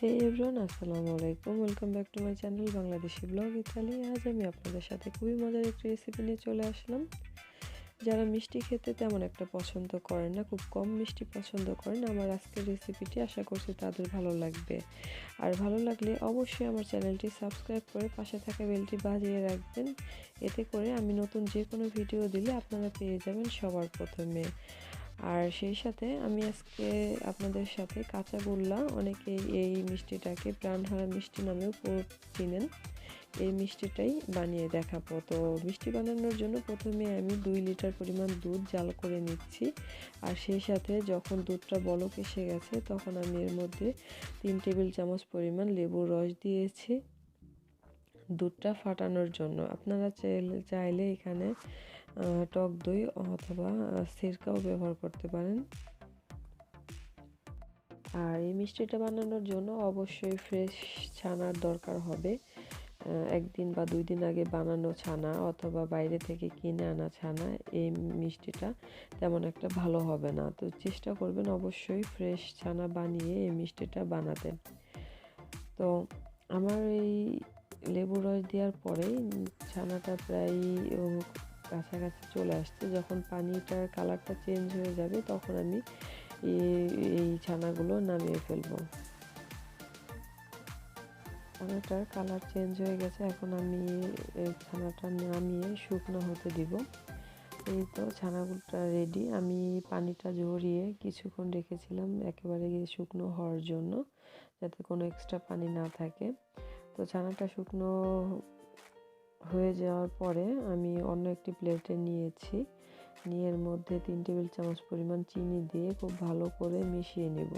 হে everyone আসসালামু আলাইকুম। Welcome back to my channel Bangladeshi vlog Italy আজ আমি আপনাদের সাথে খুবই মজার একটি রেসিপি নিয়ে চলে আসলাম। যারা মিষ্টি খেতে তেমন একটা পছন্দ করেন না, খুব কম মিষ্টি পছন্দ করেন, আমার আজকের রেসিপিটি আশা করছি তাদের ভালো লাগবে। আর ভালো লাগলে অবশ্যই আমার চ্যানেলটি সাবস্ক্রাইব করে পাশে থাকা বেলটি বাজিয়ে রাখবেন। এতে করে আমি নতুন যে কোনো ভিডিও দিলে আপনারা পেয়ে যাবেন সবার প্রথমে। আর সেই সাথে আমি আজকে আপনাদের সাথে কাঁচা কাঁচাগোল্লা অনেকেই এই মিষ্টিটাকে প্রাণহারা মিষ্টি নামেও চিনেন। এই মিষ্টিটাই বানিয়ে দেখাবো। তো মিষ্টি বানানোর জন্য প্রথমে আমি দুই লিটার পরিমাণ দুধ জাল করে নিচ্ছি। আর সেই সাথে যখন দুধটা বলক এসে গেছে, তখন আমি এর মধ্যে তিন টেবিল চামচ পরিমাণ লেবুর রস দিয়েছি। দুধটা ফাটানোর জন্য। আপনারা চাইলে এখানে টক দই অথবা সিরকাও ব্যবহার করতে পারেন। আর এই মিষ্টিটা বানানোর জন্য অবশ্যই ফ্রেশ ছানার দরকার হবে। একদিন বা দুই দিন আগে বানানো ছানা অথবা বাইরে থেকে কিনে আনা ছানা, এই মিষ্টিটা তেমন একটা ভালো হবে না। তো চেষ্টা করবেন অবশ্যই ফ্রেশ ছানা বানিয়ে এই মিষ্টিটা বানাতে। তো আমার এই লেবু রস দেওয়ার পরেই ছানাটা প্রায় কাছাকাছি চলে আসছে। যখন পানিটার কালারটা চেঞ্জ হয়ে যাবে, তখন আমি এই ছানাগুলো নামিয়ে ফেলব। ছানাটার কালার চেঞ্জ হয়ে গেছে, এখন আমি ছানাটা নামিয়ে শুকনো হতে দিব। এই তো ছানাগুলোটা রেডি আমি পানিটা ঝরিয়ে কিছুক্ষণ রেখেছিলাম একেবারে শুকনো হওয়ার জন্য, যাতে কোনো এক্সট্রা পানি না থাকে। তো ছানাটা শুকনো হয়ে যাওয়ার পরে আমি অন্য একটি প্লেটে নিয়েছি। নিয়ে এর মধ্যে তিন টেবিল চামচ পরিমাণ চিনি দিয়ে খুব ভালো করে মিশিয়ে নেব।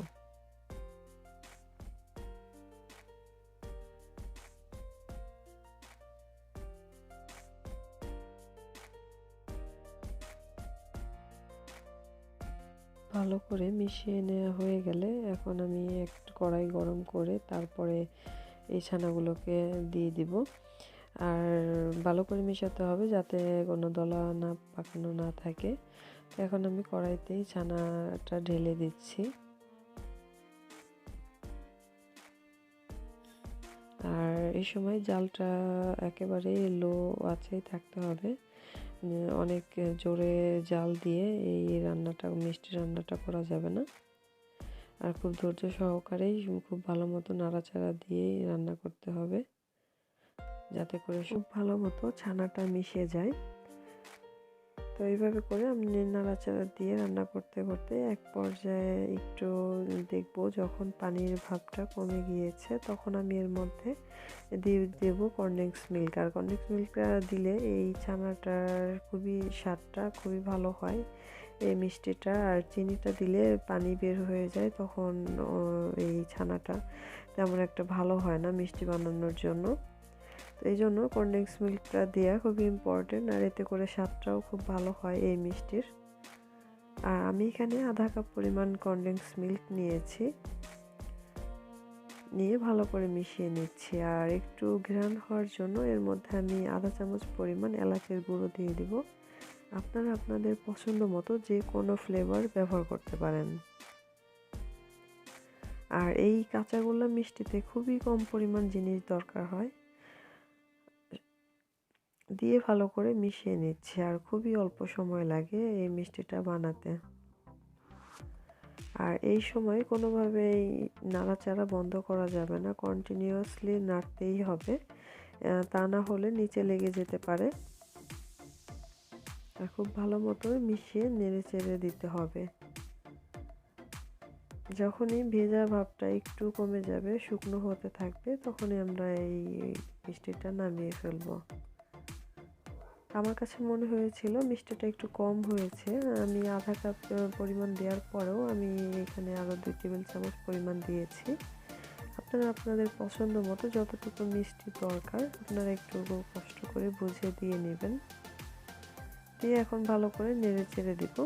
ভালো করে মিশিয়ে নেওয়া হয়ে গেলে এখন আমি একটু কড়াই গরম করে তারপরে এই ছানাগুলোকে দিয়ে দিব। আর ভালো করে মেশাতে হবে যাতে কোনো দলা না পাকানো না থাকে। এখন আমি কড়াইতেই ছানাটা ঢেলে দিচ্ছি। আর এই সময় জালটা একেবারে লো আছেই থাকতে হবে। অনেক জোরে জাল দিয়ে এই রান্নাটা, মিষ্টি রান্নাটা করা যাবে না। আর খুব ধৈর্য সহকারেই খুব ভালো মতো নাড়াচাড়া দিয়েই রান্না করতে হবে। যাতে করে খুব ভালো মতো ছানাটা মিশে যায়। তো এইভাবে করে আমি নাড়াচাড়া দিয়ে রান্না করতে করতে এক পর্যায়ে একটু দেখব যখন পানির ভাবটা কমে গিয়েছে তখন আমি এর মধ্যে দিয়ে দেবো কর্নেক্স মিল্ক। আর কর্নেক্স মিল্কটা দিলে এই ছানাটার খুবই স্বাদটা খুবই ভালো হয়। এই মিষ্টিটা আর চিনিটা দিলে পানি বের হয়ে যায় তখন এই ছানাটা তেমন একটা ভালো হয় না মিষ্টি বানানোর জন্য। তো এই জন্য কর্নডেক্স মিল্কটা দেওয়া খুবই ইম্পর্টেন্ট আর এতে করে স্বাদটাও খুব ভালো হয় এই মিষ্টির। আর আমি এখানে আধা কাপ পরিমাণ কর্নডেক্স মিল্ক নিয়েছি। নিয়ে ভালো করে মিশিয়ে নিচ্ছি। আর একটু ঘ্রাণ হওয়ার জন্য এর মধ্যে আমি আধা চামচ পরিমাণ এলাচের গুঁড়ো দিয়ে দিব। আপনারা আপনাদের পছন্দ মতো যে কোনো ফ্লেভার ব্যবহার করতে পারেন। আর এই কাঁচাগোল্লা মিষ্টিতে খুবই কম পরিমাণ জিনিস দরকার হয়। দিয়ে ভালো করে মিশিয়ে নিচ্ছি, আর খুবই অল্প সময় লাগে এই মিষ্টিটা বানাতে। আর এই সময় কোনোভাবেই নাড়াচাড়া বন্ধ করা যাবে না কন্টিনিউয়াসলি নাড়তেই হবে। তা না হলে নিচে লেগে যেতে পারে। আর খুব ভালো মতো মিশিয়ে নেড়ে চেড়ে দিতে হবে। যখনই ভেজা ভাবটা একটু কমে যাবে, শুকনো হতে থাকবে, তখনই আমরা এই মিষ্টিটা নামিয়ে ফেলব। আমার কাছে মনে হয়েছিল মিষ্টিটা একটু কম হয়েছে। আমি আধা কাপ পরিমাণ দেওয়ার পরেও আমি এখানে আরও দুই টেবিল চামচ পরিমাণ দিয়েছি। আপনারা আপনাদের পছন্দ মতো যতটুকু মিষ্টি দরকার, আপনারা একটু কষ্ট করে বুঝে দিয়ে নেবেন। দিয়ে এখন ভালো করে নেড়ে চেড়ে দিব।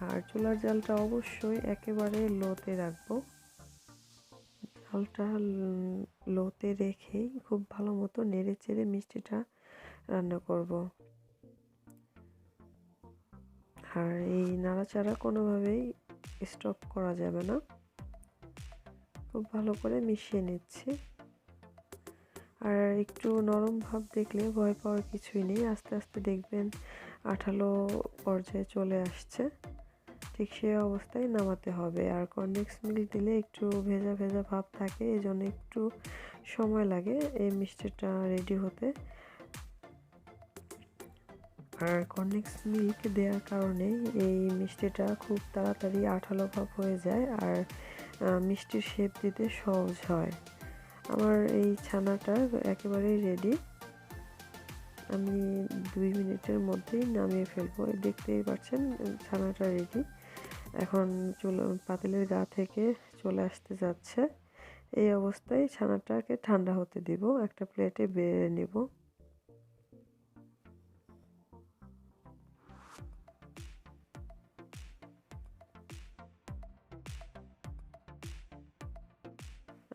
আর চুলার জালটা অবশ্যই একেবারে লোতে রাখব। জালটা লোতে রেখেই খুব ভালো মতো নেড়ে চেড়ে মিষ্টিটা রান্না করব। আর এই নাড়াচাড়া কোনোভাবেই স্টপ করা যাবে না। খুব ভালো করে মিশিয়ে নিচ্ছি। আর একটু নরম ভাব দেখলে ভয় পাওয়ার কিছুই নেই। আস্তে আস্তে দেখবেন আঠালো পর্যায়ে চলে আসছে। ঠিক সেই অবস্থায় নামাতে হবে। আর কর্নেক্স মিল্ক দিলে একটু ভেজা ভেজা ভাব থাকে এই জন্য একটু সময় লাগে এই মিষ্টিটা রেডি হতে। আর কর্নেক্স মিল্ক দেওয়ার কারণে এই মিষ্টিটা খুব তাড়াতাড়ি আঠালো ভাব হয়ে যায় আর মিষ্টির শেপ দিতে সহজ হয়। আমার এই ছানাটা একেবারেই রেডি আমি দুই মিনিটের মধ্যেই নামিয়ে ফেলব। দেখতেই পাচ্ছেন, ছানাটা রেডি এখন চুল, পাতিলের গা থেকে চলে আসতে যাচ্ছে। এই অবস্থায় ছানাটাকে ঠান্ডা হতে দিব। একটা প্লেটে বেড়ে নিব।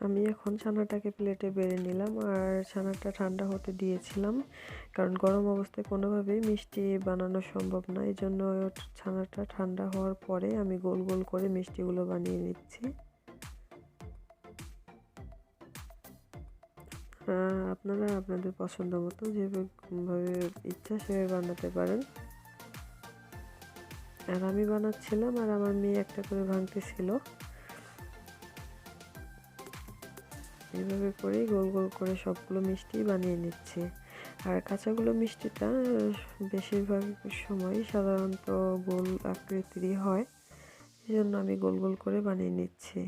আমি এখন ছানাটাকে প্লেটে বেড়ে নিলাম আর ছানাটা ঠান্ডা হতে দিয়েছিলাম। কারণ গরম অবস্থায় কোনোভাবেই মিষ্টি বানানো সম্ভব না। এই জন্য ছানাটা ঠান্ডা হওয়ার পরে আমি গোল গোল করে মিষ্টিগুলো বানিয়ে নিচ্ছি। আপনারা আপনাদের পছন্দ মতো যেভাবে ইচ্ছা সেভাবে বানাতে পারেন। আর আমি বানাচ্ছিলাম আর আমার মেয়ে একটা করে ভাঙতেছিল। এইভাবে করে গোল গোল করে সবগুলো মিষ্টি বানিয়ে নিচ্ছি। আর কাঁচাগুলো মিষ্টিটা বেশিরভাগ সময় সাধারণত গোল আকৃতিরই হয়। এই জন্য আমি গোল গোল করে বানিয়ে নিচ্ছি।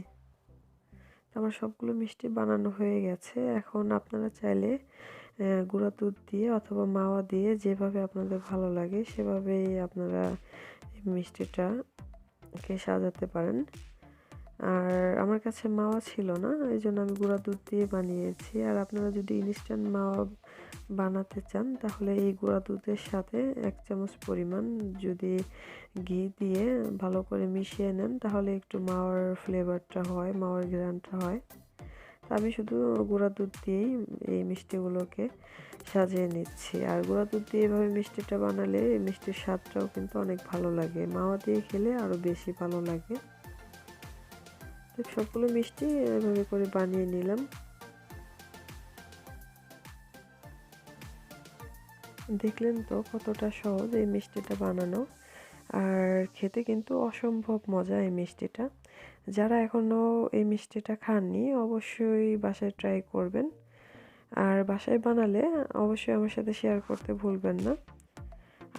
আমার সবগুলো মিষ্টি বানানো হয়ে গেছে। এখন আপনারা চাইলে গুঁড়া দুধ দিয়ে অথবা মাওয়া দিয়ে যেভাবে আপনাদের ভালো লাগে সেভাবেই আপনারা মিষ্টিটাকে সাজাতে পারেন। আর আমার কাছে মাওয়া ছিল না এই জন্য আমি গুঁড়া দুধ দিয়ে বানিয়েছি। আর আপনারা যদি ইনস্ট্যান্ট মাওয়া বানাতে চান, তাহলে এই গুঁড়া দুধের সাথে এক চামচ পরিমাণ যদি ঘি দিয়ে ভালো করে মিশিয়ে নেন, তাহলে একটু মাওয়ার ফ্লেভারটা হয়, মাওয়ার গ্রানটা হয়। আমি শুধু গুঁড়া দুধ দিয়েই এই মিষ্টিগুলোকে সাজিয়ে নিচ্ছি। আর গুঁড়া দুধ দিয়ে এভাবে মিষ্টিটা বানালে মিষ্টির স্বাদটাও কিন্তু অনেক ভালো লাগে। মাওয়া দিয়ে খেলে আরও বেশি ভালো লাগে। সবগুলো মিষ্টি এভাবে করে বানিয়ে নিলাম। দেখলেন তো কতটা সহজ এই মিষ্টিটা বানানো। আর খেতে কিন্তু অসম্ভব মজা এই মিষ্টিটা। যারা এখনও এই মিষ্টিটা খাননি, অবশ্যই বাসায় ট্রাই করবেন। আর বাসায় বানালে অবশ্যই আমার সাথে শেয়ার করতে ভুলবেন না।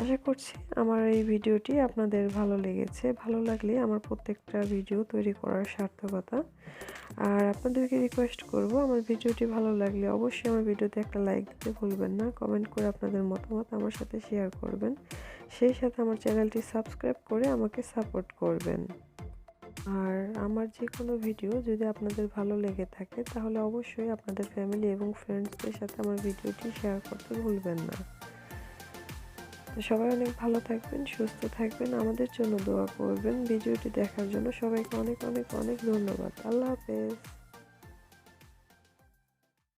আশা করছি আমার এই ভিডিওটি আপনাদের ভালো লেগেছে। ভালো লাগলে আমার প্রত্যেকটা ভিডিও তৈরি করার সার্থকতা। আর আপনাদেরকে রিকোয়েস্ট করব, আমার ভিডিওটি ভালো লাগলে অবশ্যই আমার ভিডিওতে একটা লাইক দিতে ভুলবেন না। কমেন্ট করে আপনাদের মতামত আমার সাথে শেয়ার করবেন। সেই সাথে আমার চ্যানেলটি সাবস্ক্রাইব করে আমাকে সাপোর্ট করবেন। আর আমার যে কোনো ভিডিও যদি আপনাদের ভালো লেগে থাকে, তাহলে অবশ্যই আপনাদের ফ্যামিলি এবং ফ্রেন্ডসদের সাথে আমার ভিডিওটি শেয়ার করতে ভুলবেন না। তো সবাই অনেক ভালো থাকবেন, সুস্থ থাকবেন, আমাদের জন্য দোয়া করবেন। ভিডিওটি দেখার জন্য সবাইকে অনেক অনেক অনেক ধন্যবাদ। আল্লাহ হাফেজ।